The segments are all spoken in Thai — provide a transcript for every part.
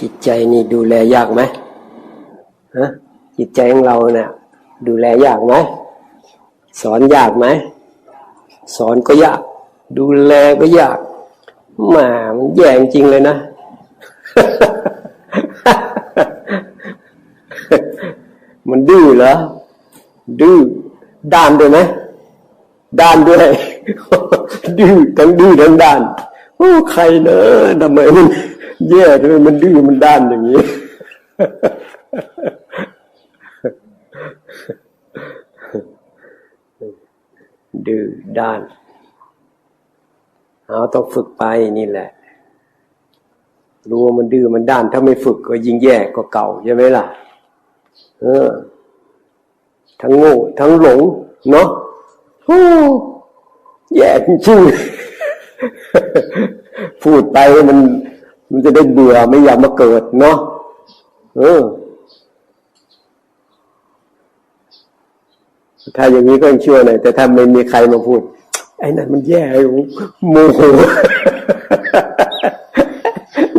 จิตใจนี่ดูแลยากไหมฮะจิตใจของเราเนี่ยดูแลยากไหมสอนยากไหมสอนก็ยาก ดูแลก็ยากหมามันแย่จริงเลยนะ มันดื้อเหรอดื้อด้านด้วยไหมด้านด้วยดื้อทั้งดื้อทั้งด้านโอ้ใครเนอะทำไมมัน แย่ทำไมมันดื้อมันด้านอย่างนี้ดื้อด้าน เอาต้องฝึกไปนี่แหละ รู้ว่ามันดื้อมันด้าน ถ้าไม่ฝึกก็ยิ่งแย่ก็เก่าใช่ไหมล่ะ เออ ทั้งโง่ทั้งหลง เนาะโอ้แย่จริงพูดไปมัน มันจะได้เบื่อไม่อยากมาเกิดเนาะเออถ้าอย่างนี้ก็ยังชั่วหน่อยแต่ถ้าไม่มีใครมาพูด ไอ้นั่นมันแย่โมโห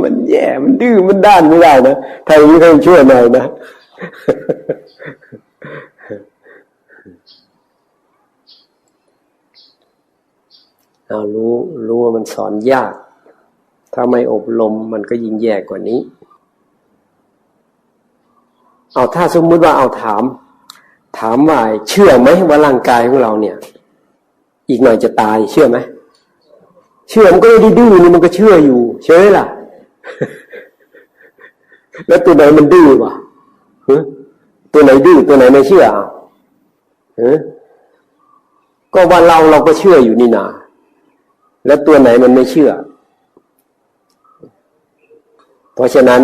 มันแย่มันดื้อมันด้านไม่ได้นะถ้าอย่างนี้ก็ยังชั่วหน่อยนะเอารู้รู้ว่ามันสอนยาก ถ้าไม่อบรมมันก็ยิ่งแย่กว่านี้ เอาถ้าสมมุติว่าเอาถาม ถามว่าเชื่อไหมว่าร่างกายของเราเนี่ย อีกหน่อยจะตายเชื่อไหมเชื่อมันก็ไม่ได้ดื้อนี่มันก็เชื่ออยู่ใช่ไหมล่ะ แล้วตัวไหนมันดื้อวะตัวไหนดื้อตัวไหนไม่เชื่อเอะก็ว่าเราเราก็เชื่ออยู่นี่นา แล้วตัวไหนมันไม่เชื่อ เพราะฉะนั้น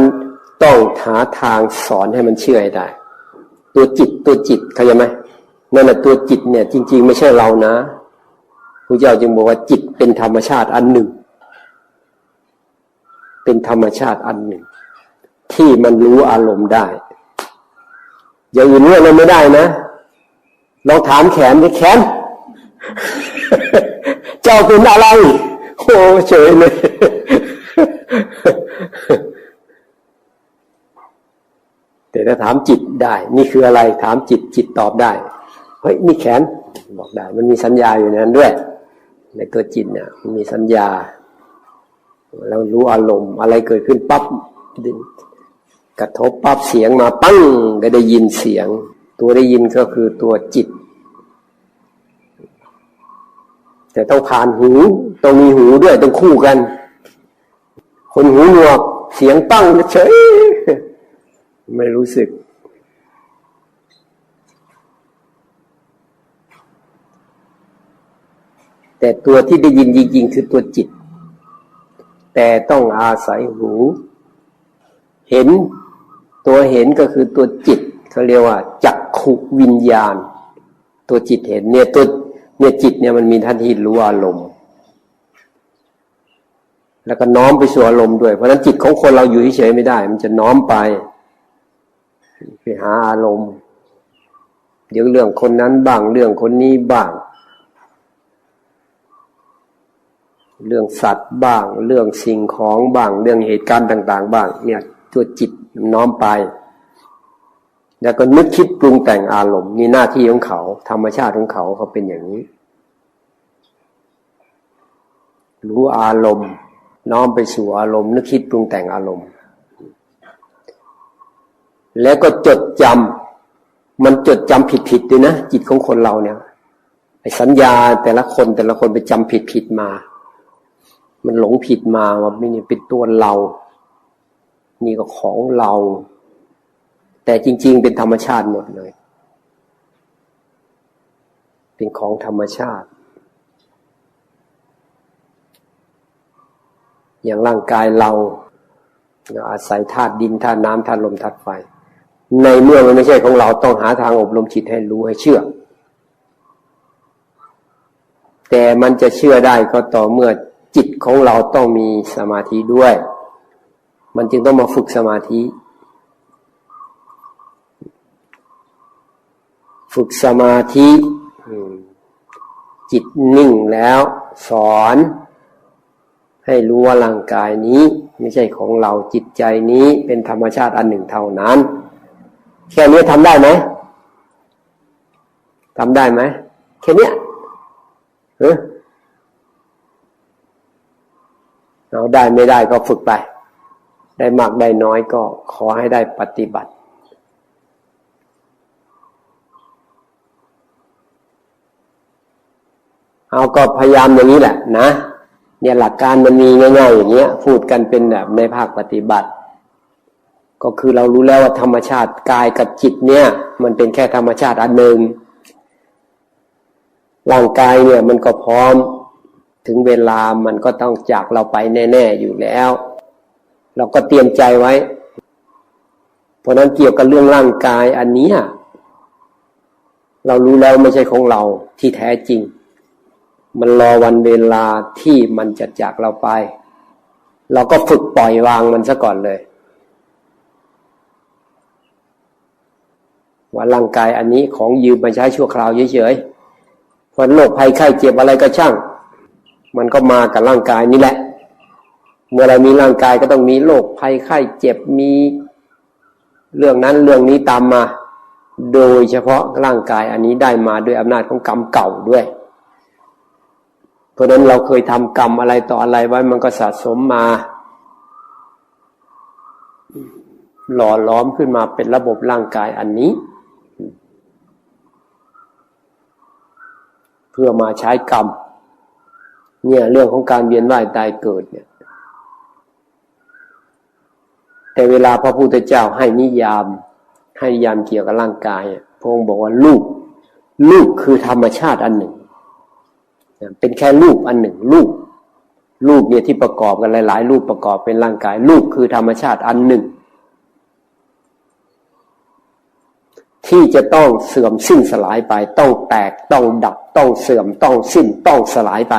ต้องหาทางสอนให้มันเชื่อให้ได้ ตัวจิตตัวจิตเข้าใจไหมนั่นแหละตัวจิตเนี่ย จริง ๆ ไม่ใช่เรานะพระเจ้าจึงบอกว่าจิตเป็นธรรมชาติอันหนึ่ง เป็นธรรมชาติอันหนึ่ง ที่มันรู้อารมณ์ได้ อย่างอื่นเรื่องมันไม่ได้นะลองถามแขนดิแขน เจ้าเป็นอะไร โอ้เฉยเลย แต่ถ้าถามจิตได้ นี่คืออะไรถามจิตจิตตอบได้เฮ้ยนี่แขนบอกได้ มันมีสัญญาอยู่ในนั้นด้วย ในตัวจิตเนี่ยมันมีสัญญาแล้วรู้อารมณ์อะไรเกิดขึ้นปั๊บกระทบปั๊บเสียงมาปั้งก็ได้ยินเสียง ตัวได้ยินก็คือตัวจิต แต่ต้องผ่านหูต้องมีหูด้วยต้องคู่กัน คนหูหนวกเสียงปั้งเฉย ไม่รู้สึก แต่ตัวที่ได้ยินจริงๆคือตัวจิต แต่ต้องอาศัยหู เห็นตัวเห็นก็คือตัวจิตเขาเรียกว่า จักขุวิญญาณ ตัวจิตเห็นเนี่ยตัวเนี่ยจิตเนี่ยมันมีท่านที่รู้อารมณ์แล้วก็น้อมไปสู่อารมณ์ด้วย เพราะฉะนั้นจิตของคนเราอยู่เฉยไม่ได้ มันจะน้อมไป ไปหาอารมณ์ เดี๋ยวเรื่องคนนั้นบ้าง เรื่องคนนี้บ้าง เรื่องสัตว์บ้าง เรื่องสิ่งของบ้าง เรื่องเหตุการณ์ต่าง ๆ บ้าง เนี่ยตัวจิตน้อมไป แล้วก็นึกคิดปรุงแต่งอารมณ์นี่หน้าที่ของเขา ธรรมชาติของเขาเขาเป็นอย่างนี้ รู้อารมณ์ น้อมไปสู่อารมณ์ นึกคิดปรุงแต่งอารมณ์ แล้วก็จดจำมันจดจำผิดผิดด้วยนะจิตของคนเราเนี่ยไอ้สัญญาแต่ละคนแต่ละคนไปจำผิดผิดมา มันหลงผิดมาว่าไม่นี่เป็นตัวเรา นี่ก็ของเรา แต่จริง ๆ เป็นธรรมชาติหมดเลย เป็นของธรรมชาติ อย่างร่างกายเราอาศัยธาตุดินธาตุน้ำธาตุลมธาตุไฟ ในเมื่อมันไม่ใช่ของเราต้องหาทางอบรมจิตให้รู้ให้เชื่อ แต่มันจะเชื่อได้ก็ต่อเมื่อจิตของเราต้องมีสมาธิด้วย มันจึงต้องมาฝึกสมาธิ ฝึกสมาธิจิตนิ่งแล้วสอน ให้รู้ว่าร่างกายนี้ ไม่ใช่ของเราจิตใจนี้เป็นธรรมชาติอันหนึ่งเท่านั้น แค่นี้ทำได้ไหมทำได้ไหมแค่นี้เออเอาได้ไม่ได้ก็ฝึกไป ได้มากได้น้อยก็ขอให้ได้ปฏิบัติเอาก็พยายามอย่างนี้แหละนะ เนี่ยหลักการมันมีง่ายๆอย่างเงี้ยพูดกันเป็นแบบในภาคปฏิบัติ ก็คือเรารู้แล้วว่าธรรมชาติกายกับจิตเนี่ย มันเป็นแค่ธรรมชาติอันหนึ่งร่างกายเนี่ยมันก็พร้อมถึงเวลามันก็ต้องจากเราไปแน่ ๆอยู่แล้ว เราก็เตรียมใจไว้ เพราะนั้นเกี่ยวกับเรื่องร่างกายอันนี้เรารู้แล้วไม่ใช่ของเราที่แท้จริง มันรอวันเวลาที่มันจะจากเราไป เราก็ฝึกปล่อยวางมันซะก่อนเลย ว่าร่างกายอันนี้ของยืมมาใช้ชั่วคราวเฉยๆพอโรคภัยไข้เจ็บอะไรก็ช่าง มันก็มากับร่างกายนี่แหละ เมื่อเรามีร่างกายก็ต้องมีโรคภัยไข้เจ็บมีเรื่องนั้นเรื่องนี้ตามมา โดยเฉพาะร่างกายอันนี้ได้มาด้วยอำนาจของกรรมเก่าด้วย เพราะนั้นเราเคยทำกรรมอะไรต่ออะไรไว้มันก็สะสมมา หล่อล้อมขึ้นมาเป็นระบบร่างกายอันนี้ เพื่อมาใช้กรรม เนี่ยเรื่องของการเวียนว่ายตายเกิดเนี่ย แต่เวลาพระพุทธเจ้าให้นิยาม ให้นิยามเกี่ยวกับร่างกายพระองค์บอกว่าลูกลูกคือธรรมชาติอันหนึ่ง เป็นแค่รูปอันหนึ่งรูปรูปเนี่ยที่ประกอบกันหลาย ๆ รูปประกอบเป็นร่างกายรูปคือธรรมชาติอันหนึ่ง ที่จะต้องเสื่อมสิ้นสลายไป ต้องแตกต้องดับต้องเสื่อมต้องสิ้นต้องสลายไป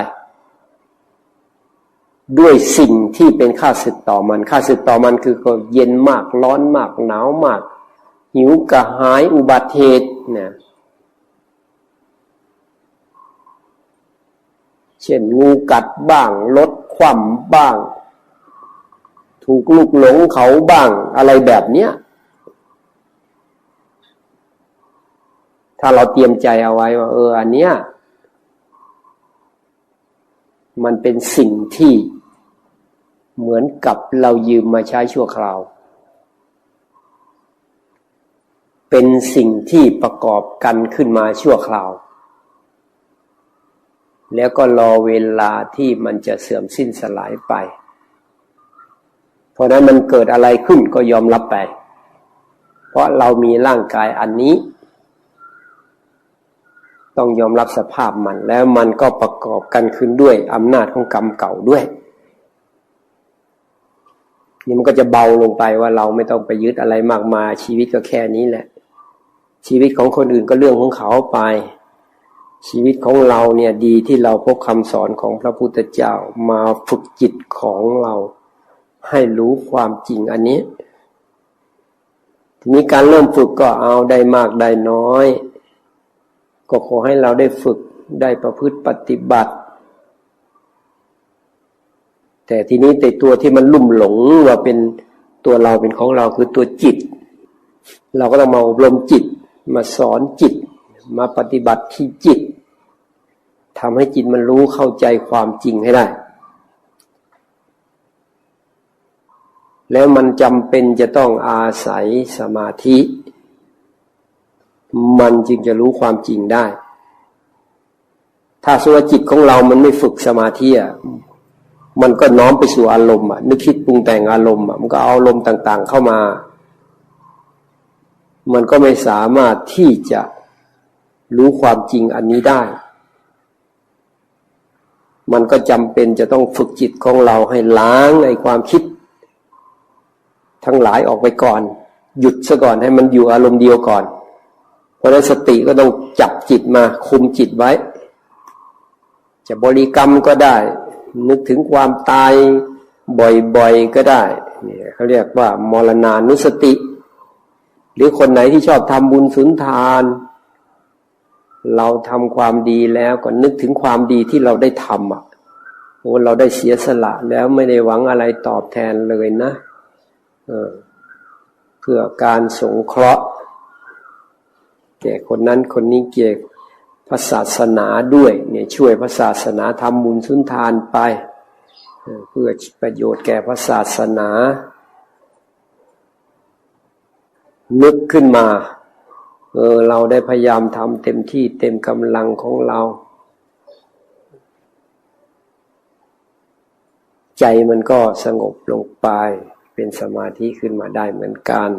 ด้วยสิ่งที่เป็นค่าศึกต่อมันค่าศึกต่อมันคือก็เย็นมากร้อนมากหนาวมาก หิวกระหายอุบัติเหตุเนี่ยเช่นงูกัดบ้างรถคว่ำบ้าง ถูกลูกหลงเขาบ้างอะไรแบบเนี้ย ถ้าเราเตรียมใจเอาไว้ว่า เออ อันเนี้ย มันเป็นสิ่งที่เหมือนกับเรายืมมาใช้ชั่วคราว เป็นสิ่งที่ประกอบกันขึ้นมาชั่วคราว แล้วก็รอเวลาที่มันจะเสื่อมสิ้นสลายไป เพราะนั้นมันเกิดอะไรขึ้นก็ยอมรับไป เพราะเรามีร่างกายอันนี้ ต้องยอมรับสภาพมัน แล้วมันก็ประกอบกันขึ้นด้วยอำนาจของกรรมเก่าด้วยนี่มันก็จะเบาลงไปว่าเราไม่ต้องไปยึดอะไรมากมายชีวิตก็แค่นี้แหละ ชีวิตของคนอื่นก็เรื่องของเขาไป ชีวิตของเราเนี่ยดีที่เราพบคำสอนของพระพุทธเจ้ามาฝึกจิตของเรา ให้รู้ความจริงอันนี้ทีนี้การเริ่มฝึกก็เอาได้มากได้น้อย ก็ขอให้เราได้ฝึกได้ประพฤติปฏิบัติ แต่ทีนี้แต่ตัวที่มันลุ่มหลงว่าเป็นตัวเราเป็นของเราคือตัวจิต เราก็ต้องมาอบรมจิต มาสอนจิต มาปฏิบัติที่จิตทำให้จิตมันรู้เข้าใจความจริงให้ได้ แล้วมันจำเป็นจะต้องอาศัยสมาธิ มันจึงจะรู้ความจริงได้ ถ้าส่วนจิตของเรามันไม่ฝึกสมาธิอะมันก็น้อมไปสู่อารมณ์อะนึกคิดปรุงแต่งอารมณ์อะมันก็เอาอารมณ์ต่าง ๆ เข้ามา มันก็ไม่สามารถที่จะรู้ความจริงอันนี้ได้ มันก็จำเป็นจะต้องฝึกจิตของเราให้ล้างไอ้ความคิด ทั้งหลายออกไปก่อน หยุดซะก่อนให้มันอยู่อารมณ์เดียวก่อน ราะนั้นสติก็ต้องจับจิตมาคุมจิตไว้ จะบริกรรมก็ได้ นึกถึงความตายบ่อยๆก็ได้เนี่ยเขาเรียกว่ามรณานุสติ หรือคนไหนที่ชอบทำบุญสุนทาน เราทำความดีแล้วก็นึกถึงความดีที่เราได้ทำอะโอ้เราได้เสียสละแล้วไม่ได้หวังอะไรตอบแทนเลยนะเออเพื่อการสงเคราะห์ แก่คนนั้นคนนี้เกี่ยวพระศาสนาด้วยเนี่ยช่วยพระศาสนาทำบุญสุนทานไปเออเพื่อประโยชน์แก่พระศาสนา นึกขึ้นมาเออเราได้พยายามทำเต็มที่เต็มกำลังของเรา ใจมันก็สงบลงไปเป็นสมาธิขึ้นมาได้เหมือนกัน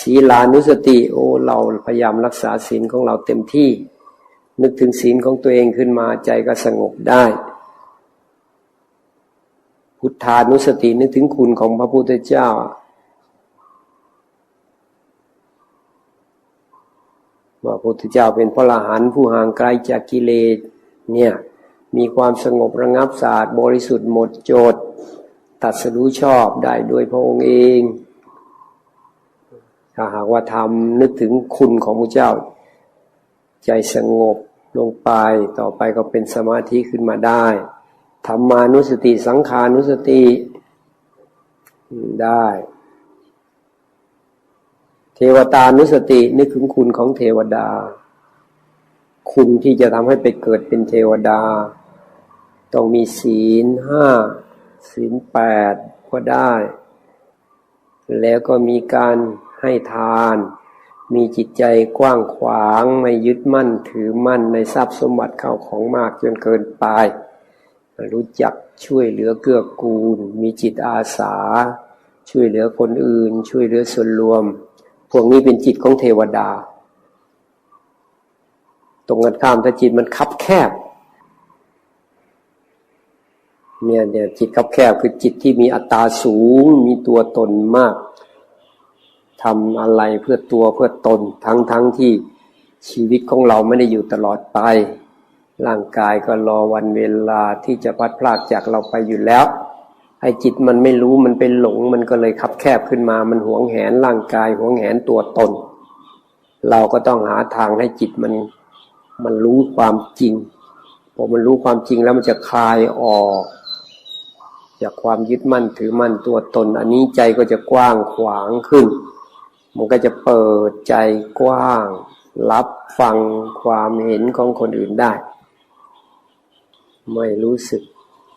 ศีลานุสติโอเราพยายามรักษาศีลของเราเต็มที่ นึกถึงศีลของตัวเองขึ้นมาใจก็สงบได้ พุทธานุสตินึกถึงคุณของพระพุทธเจ้า ว่าพระพุทธเจ้าเป็นพระอรหันต์ผู้ห่างไกลจากกิเลสเนี่ยมีความสงบระงับสะอาดบริสุทธิ์หมดจดตัดสรู้ชอบได้โดยพระองค์เอง ถ้าหากว่าทำนึกถึงคุณของพระเจ้า ใจสงบลงไปต่อไปก็เป็นสมาธิขึ้นมาได้ธรรมานุสติสังขานุสติได้ เทวตานุสตินึกถึงคุณของเทวดา คุณที่จะทำให้ไปเกิดเป็นเทวดา ต้องมีศีลห้าศีลแปดก็ได้ แล้วก็มีการ ให้ทาน มีจิตใจกว้างขวาง ไม่ยึดมั่นถือมั่นในทรัพย์สมบัติเข้าของมากจนเกินไป รู้จักช่วยเหลือเกื้อกูล มีจิตอาสา ช่วยเหลือคนอื่น ช่วยเหลือส่วนรวม พวกนี้เป็นจิตของเทวดา ตรงกันข้ามถ้าจิตมันคับแคบเนี่ยเนี่ยจิตคับแคบคือจิตที่มีอัตตาสูง มีตัวตนมาก ทำอะไรเพื่อตัวเพื่อตนทั้งทั้งที่ชีวิตของเราไม่ได้อยู่ตลอดไป ร่างกายก็รอวันเวลาที่จะพัดพลากจากเราไปอยู่แล้วไอ้จิตมันไม่รู้มันเป็นหลงมันก็เลยคับแคบขึ้นมา มันหวงแหนร่างกายหวงแหนตัวตน เราก็ต้องหาทางให้จิตมันมันรู้ความจริงพอมันรู้ความจริงแล้วมันจะคลายออก จากความยึดมั่นถือมั่นตัวตน อันนี้ใจก็จะกว้างขวางขึ้น มันก็จะเปิดใจกว้าง รับฟังความเห็นของคนอื่นได้ ไม่รู้สึก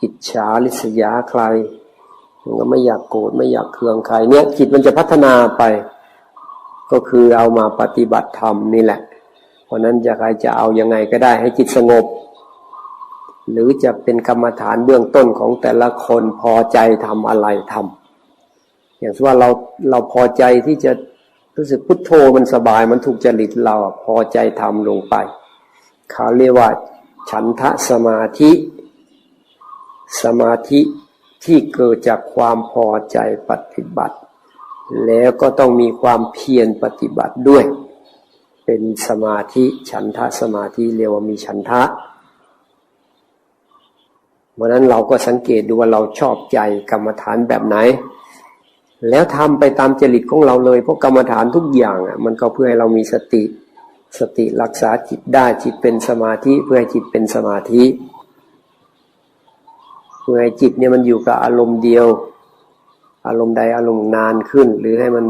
อิจฉาริษยาใครมันก็ไม่อยากโกรธไม่อยากเคืองใครเนี่ยจิตมันจะพัฒนาไป ก็คือเอามาปฏิบัติธรรมนี่แหละ เพราะนั้นจะใครจะเอายังไงก็ได้ให้จิตสงบ หรือจะเป็นกรรมฐานเบื้องต้นของแต่ละคนพอใจทำอะไรทำอย่างเช่นว่าเราเราพอใจที่จะ รู้สึกพุทโธมันสบายมันถูกจริตเราพอใจทำลงไปเขาเรียกว่า ฉันทะสมาธิ สมาธิที่เกิดจากความพอใจปฏิบัติ แล้วก็ต้องมีความเพียรปฏิบัติด้วย เป็นสมาธิฉันทะสมาธิเรียกว่ามีฉันทะเพราะนั้นเราก็สังเกตดูว่าเราชอบใจกรรมฐานแบบไหน แล้วทำไปตามจริตของเราเลยเพราะกรรมฐานทุกอย่างอะมันก็เพื่อให้เรามีสติ สติรักษาจิตได้จิตเป็นสมาธิเพื่อให้จิตเป็นสมาธิเพื่อให้จิตเนี่ยมันอยู่กับอารมณ์เดียว อารมณ์ใดอารมณ์นานขึ้น หรือให้มัน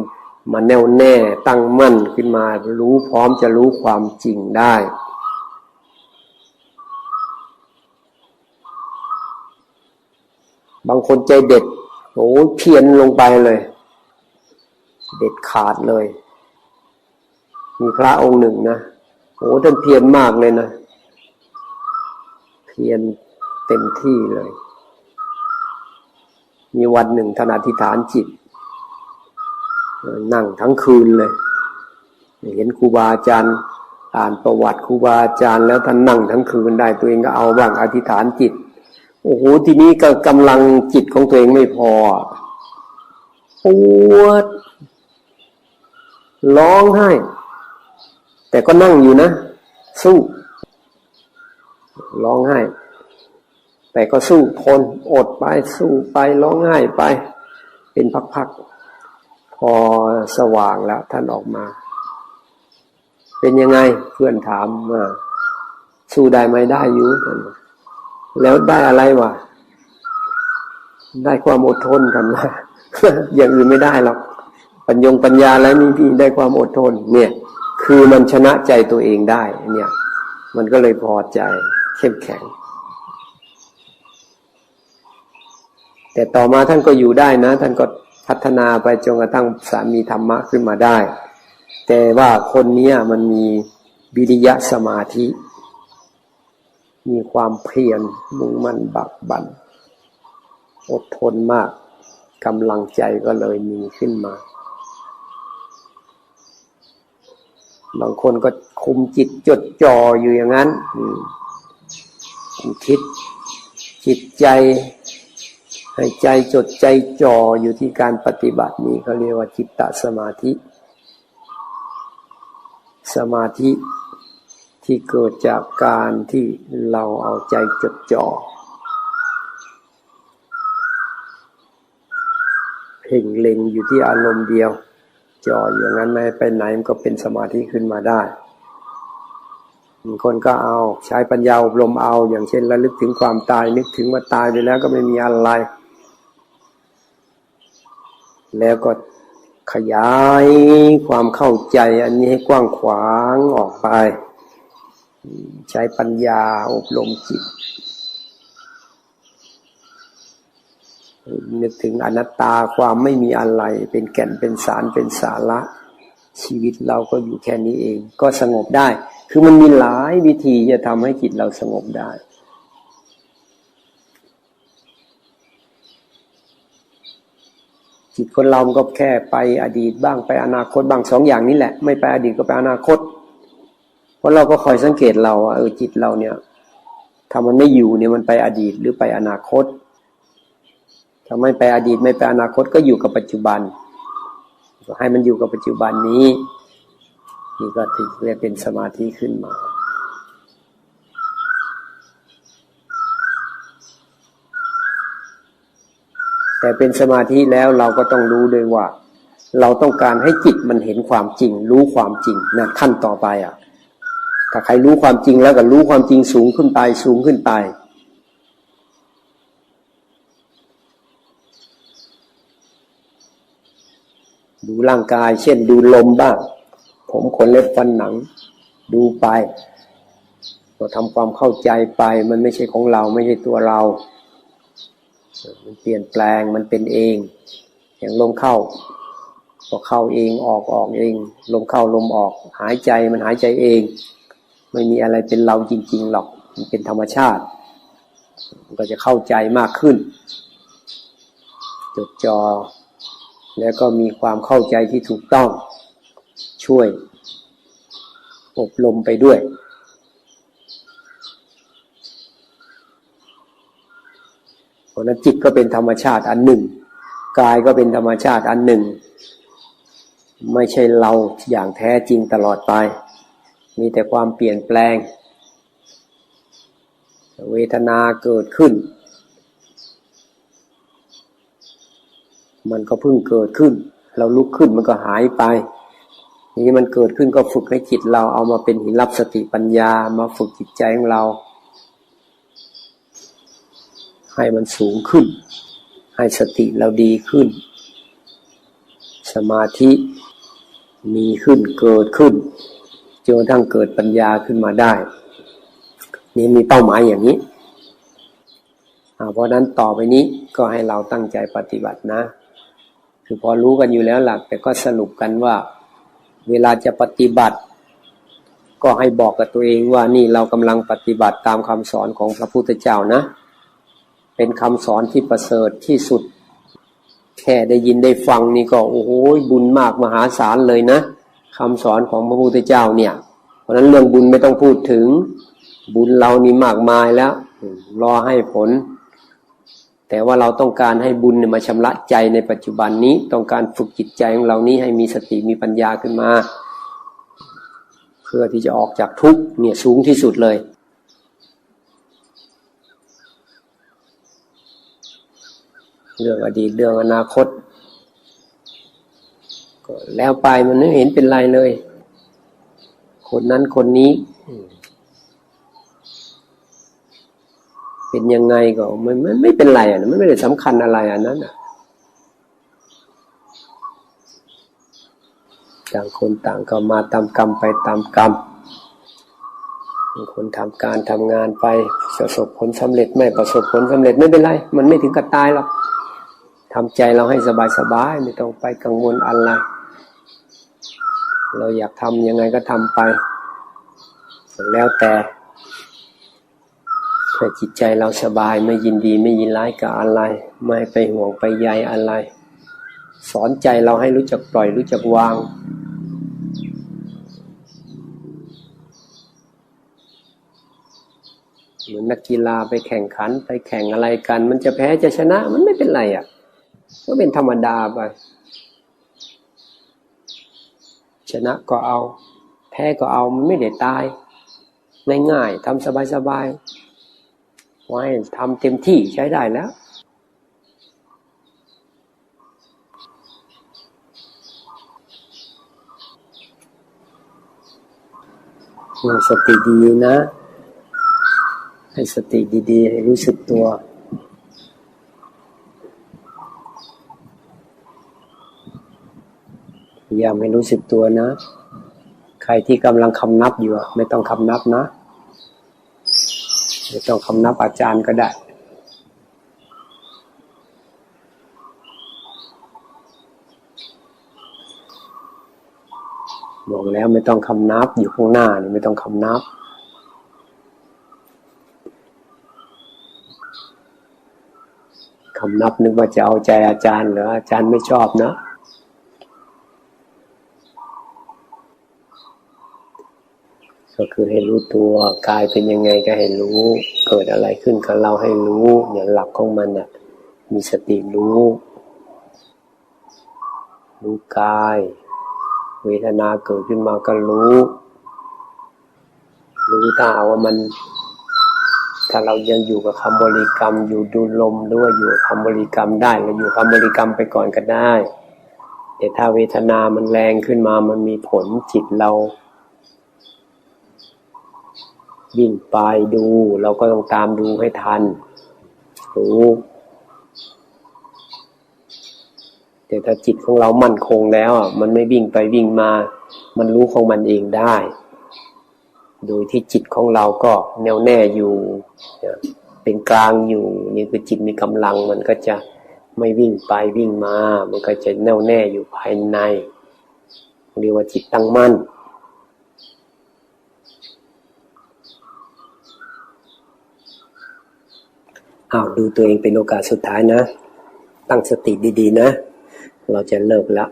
มันแน่วแน่ตั้งมั่นขึ้นมารู้พร้อมจะรู้ความจริงได้บางคนใจเด็ด โอ้เพียนลงไปเลย เด็ดขาดเลย มีพระองค์หนึ่งนะโอ้ท่านเพียรมากเลยนะ เพียรเต็มที่เลย มีวันหนึ่งท่านอธิษฐานจิต นั่งทั้งคืนเลย เห็นครูบาอาจารย์อ่านประวัติครูบาอาจารย์แล้วท่านนั่งทั้งคืนได้ตัวเองก็เอาบ้างอธิษฐานจิต โอ้โหทีนี้ก็กำลังจิตของตัวเองไม่พอปวดร้องไห้ แต่ก็นั่งอยู่นะ สู้ร้องไห้ แต่ก็สู้ทนอดไปสู้ไปร้องไห้ไป เป็นพักๆพอสว่างแล้วท่านออกมา เป็นยังไงเพื่อนถามมาสู้ได้ไหมได้อยู่ท่าน แล้วได้อะไรวะได้ความอดทนกันนะอย่างอื่นไม่ได้หรอกปัญญงปัญญาแล้วนี่พี่ได้ความอดทน เนี่ย คือมันชนะใจตัวเองได้ เนี่ย มันก็เลยพอใจเข้มแข็ง แต่ต่อมาท่านก็อยู่ได้นะ ท่านก็พัฒนาไปจนกระทั่งสามีธรรมะขึ้นมาได้ แต่ว่าคนนี้มันมีวิริยะสมาธิ มีความเพียรมุ่งมั่นบักบันอดทนมากกำลังใจก็เลยมีขึ้นมา บางคนก็คุมจิตจดจ่ออยู่อย่างนั้นคิดจิตใจ ให้ใจจดใจจ่ออยู่ที่การปฏิบัตินี้เขาเรียกว่าจิตตสมาธิ สมาธิ ที่เกิดจากการที่เราเอาใจจดจ่อเพ่งเล็งอยู่ที่อารมณ์เดียว จ่ออย่างนั้นไม่ให้ไปไหนมันก็เป็นสมาธิขึ้นมาได้บางคนก็เอาใช้ปัญญาอบรมเอา อย่างเช่นระลึกถึงความตายนึกถึงว่าตายไปแล้วก็ไม่มีอะไร แล้วก็ขยายความเข้าใจอันนี้ให้กว้างขวางออกไป ใช้ปัญญาอบรมจิต นึกถึงอนัตตาความไม่มีอะไร เป็นแก่นเป็นสารเป็นสาระ ชีวิตเราก็อยู่แค่นี้เอง ก็สงบได้ คือมันมีหลายวิธีจะทำให้จิตเราสงบได้จิตคนเรามันก็แค่ไปอดีตบ้างไปอนาคตบ้างสองอย่างนี้แหละ ไม่ไปอดีตก็ไปอนาคต เพราะเราก็คอยสังเกตเราว่าเออจิตเราเนี่ยถ้ามันไม่อยู่เนี่ยมันไปอดีตหรือไปอนาคตถ้าไม่ไปอดีตไม่ไปอนาคตก็อยู่กับปัจจุบัน ให้มันอยู่กับปัจจุบันนี้นี่ก็ถึงเรียกเป็นสมาธิขึ้นมาแต่เป็นสมาธิแล้วเราก็ต้องรู้ด้วยว่า เราต้องการให้จิตมันเห็นความจริง รู้ความจริงนะขั้นต่อไปอะ ถ้าใครรู้ความจริงแล้วก็รู้ความจริงสูงขึ้นไป สูงขึ้นไป ดูร่างกาย เช่น ดูลมบ้าง ผมขนเล็บฟันหนัง ดูไปเราทำความเข้าใจไป มันไม่ใช่ของเราไม่ใช่ตัวเรา มันเปลี่ยนแปลงมันเป็นเอง อย่างลมเข้าก็เข้าเองออกออกเอง ลมเข้าลมออก หายใจมันหายใจเอง ไม่มีอะไรเป็นเราจริง ๆ หรอกมันเป็นธรรมชาติ มันก็จะเข้าใจมากขึ้น จดจอ่อแล้วก็มีความเข้าใจที่ถูกต้อง ช่วย อบรมไปด้วยเพราะนั้นจิตก็เป็นธรรมชาติอันหนึ่ง กายก็เป็นธรรมชาติอันหนึ่ง ไม่ใช่เราอย่างแท้จริงตลอดไป มีแต่ความเปลี่ยนแปลง เวทนาเกิดขึ้น มันก็เพิ่งเกิดขึ้น เราลุกขึ้นมันก็หายไปนี้มันเกิดขึ้นก็ฝึกให้จิตเราเอามาเป็นหินรับสติปัญญามาฝึกจิตใจของเรา ให้มันสูงขึ้น ให้สติเราดีขึ้น สมาธิมีขึ้นเกิดขึ้น จนกระทั่งเกิดปัญญาขึ้นมาได้ นี่มีเป้าหมายอย่างนี้เพราะนั้นต่อไปนี้ก็ให้เราตั้งใจปฏิบัตินะ คือพอรู้กันอยู่แล้วหลัก แต่ก็สรุปกันว่า เวลาจะปฏิบัติ ก็ให้บอกกับตัวเองว่านี่เรากำลังปฏิบัติตามคำสอนของพระพุทธเจ้านะ เป็นคำสอนที่ประเสริฐที่สุด แค่ได้ยินได้ฟังนี่ก็โอ้โหบุญมากมหาศาลเลยนะ คำสอนของพระพุทธเจ้าเนี่ย เพราะนั้นเรื่องบุญไม่ต้องพูดถึง บุญเรานี่มากมายแล้ว รอให้ผล แต่ว่าเราต้องการให้บุญมาชำระใจในปัจจุบันนี้ ต้องการฝึกจิตใจของเรานี้ให้มีสติมีปัญญาขึ้นมา เพื่อที่จะออกจากทุกข์เนี่ยสูงที่สุดเลยเรื่องอดีตเรื่องอนาคต แล้วไปมันไม่เห็นเป็นไรเลย คนนั้นคนนี้ เป็นยังไงก็มันมันไม่เป็นไรอะมันไม่ได้สำคัญอะไรอันนั้นอะต่างคนต่างก็มาตามกรรมไปตามกรรมคนทำการทำงานไปประสบผลสำเร็จไม่ประสบผลสำเร็จไม่เป็นไร มันไม่ถึงกับตายหรอกทำใจเราให้สบายสบายไม่ต้องไปกังวลอะไร เราอยากทำยังไงก็ทำไปแล้วแต่ให้จิตใจเราสบายไม่ยินดีไม่ยินร้ายกับอะไร ไม่ไปห่วงไปใยอะไร สอนใจเราให้รู้จักปล่อยรู้จักวาง เหมือนนักกีฬาไปแข่งขันไปแข่งอะไรกัน มันจะแพ้จะชนะมันไม่เป็นไรอะ ก็เป็นธรรมดาไป ชนะก็เอา แพ้ก็เอามันไม่ได้ตาย ง่ายๆทำสบายๆไว้ทำเต็มที่ใช้ได้แล้วสติดีนะ ให้สติดีๆ ให้รู้สึกตัว พ ยายามให้รู้สึกตัวนะ ใครที่กำลังคำนับอยู่ไม่ต้องคำนับนะไม่ต้องคำนับอาจารย์ก็ได้บอกแล้วไม่ต้องคำนับอยู่ข้างหน้านี่ไม่ต้องคำนับ คำนับนึกว่าจะเอาใจอาจารย์เหรออาจารย์ไม่ชอบนะ ก็คือให้รู้ตัวกายเป็นยังไงก็ให้รู้ เกิดอะไรขึ้นกับเราให้รู้อย่างหลักของมันอะมีสติรู้ รู้กาย เวทนาเกิดขึ้นมาก็รู้ รู้ถ้าเอาว่ามัน ถ้าเรายังอยู่กับคำบริกรรม อยู่ดูลมหรือว่าอยู่คำบริกรรมได้เราอยู่คำบริกรรมไปก่อนก็ได้ แต่ถ้าเวทนามันแรงขึ้นมามันมีผลจิตเรา วิ่งไปดู เราก็ต้องตามดูให้ทันรู้แต่ถ้าจิตของเรามั่นคงแล้วมันไม่วิ่งไปวิ่งมา มันรู้ของมันเองได้ โดยที่จิตของเราก็แน่วแน่อยู่ เป็นกลางอยู่นี่คือจิตมีกำลังมันก็จะไม่วิ่งไปวิ่งมา มันก็จะแน่วแน่อยู่ภายในเรียกว่าจิตตั้งมั่น อ้าวดูตัวเองเป็นโอกาสสุดท้ายนะ ตั้งสติดีๆนะ เราจะเลิกแล้ว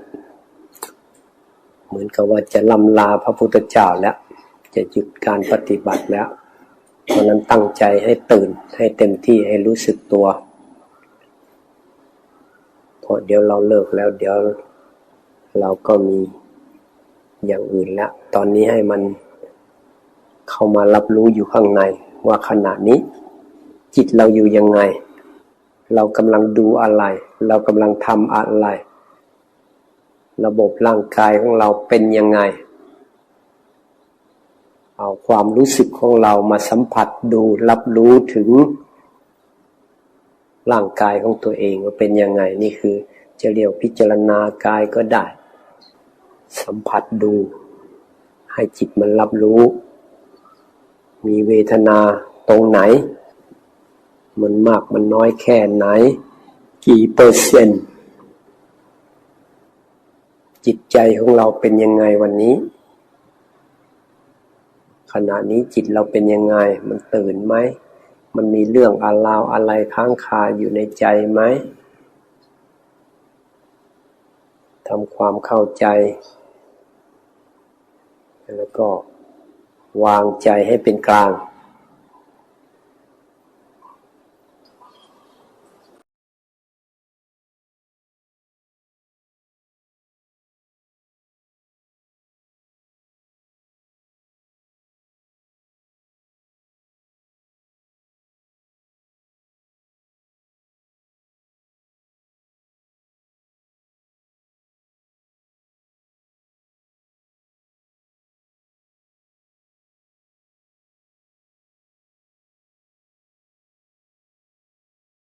เหมือนกับว่าจะลำลาพระพุทธเจ้าแล้ว จะหยุดการปฏิบัติแล้วเพราะนั้นตั้งใจให้ตื่นให้เต็มที่ให้รู้สึกตัวพอเดี๋ยวเราเลิกแล้วเดี๋ยวเราก็มีอย่างอื่นแล้วตอนนี้ให้มันเข้ามารับรู้อยู่ข้างในว่าขณะนี้ จิตเราอยู่ยังไง เรากำลังดูอะไร เรากำลังทำอะไร ระบบร่างกายของเราเป็นยังไง เอาความรู้สึกของเรามาสัมผัสดูรับรู้ถึง ร่างกายของตัวเองว่าเป็นยังไงนี่คือจะเรียกพิจารณากายก็ได้ สัมผัสดู ให้จิตมันรับรู้ มีเวทนาตรงไหน มันมากมันน้อยแค่ไหน กี่เปอร์เซ็นต์ จิตใจของเราเป็นยังไงวันนี้ ขณะนี้จิตเราเป็นยังไง มันตื่นไหม มันมีเรื่องอาราวอะไรค้างคาอยู่ในใจไหมทำความเข้าใจ แล้วก็วางใจให้เป็นกลาง